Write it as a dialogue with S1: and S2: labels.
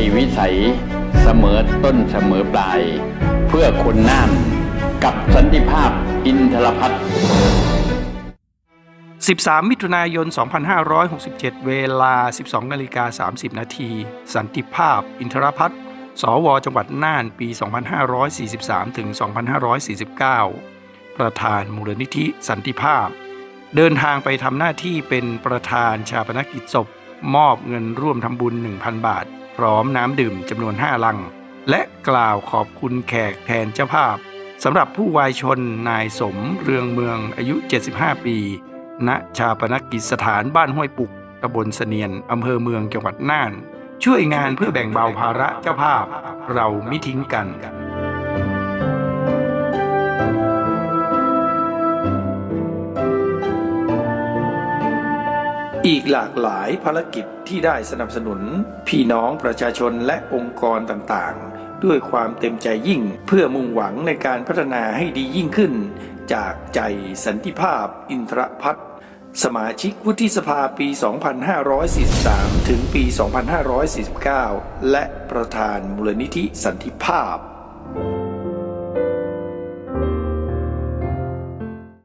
S1: ติวิสัย เสมอต้นเสมอปลาย เพื่อคนน่านกับสันติภาพอินทรพัฒน์
S2: 13 มิถุนายน 2567 เวลา 12นาฬิกา30 นาที สันติภาพ อินทรพัฒน์สว จังหวัดน่าน ปี 2543 ถึง 2549 ประธานมูลนิธิสันติภาพ เดินทางไปทำหน้าที่เป็นประธานชาปนกิจศพ มอบเงินร่วมทำบุญ 1,000 บาท ร้อมน้ำดื่มจำนวนห้าลัง และกล่าวขอบคุณแขกแทนเจ้าภาพสำหรับผู้วายชนนายสมเรืองเมืองอายุ 75 ปี ณ ชาปนกิจสถานบ้านห้วยปุกตำบลเสนียนอำเภอเมืองจังหวัดน่าน ช่วยงานเพื่อแบ่งเบาภาระเจ้าภาพ เราไม่ทิ้งกัน อีกหลากหลายภารกิจที่ได้สนับสนุน พี่น้องประชาชนและองค์กรต่างๆ ด้วยความเต็มใจยิ่ง เพื่อมุ่งหวังในการพัฒนาให้ดียิ่งขึ้น จากใจสันติภาพอินทรพัฒน์สมาชิกวุฒิสภาปี 2543 ถึงปี 2549 และประธานมูลนิธิสันติภาพ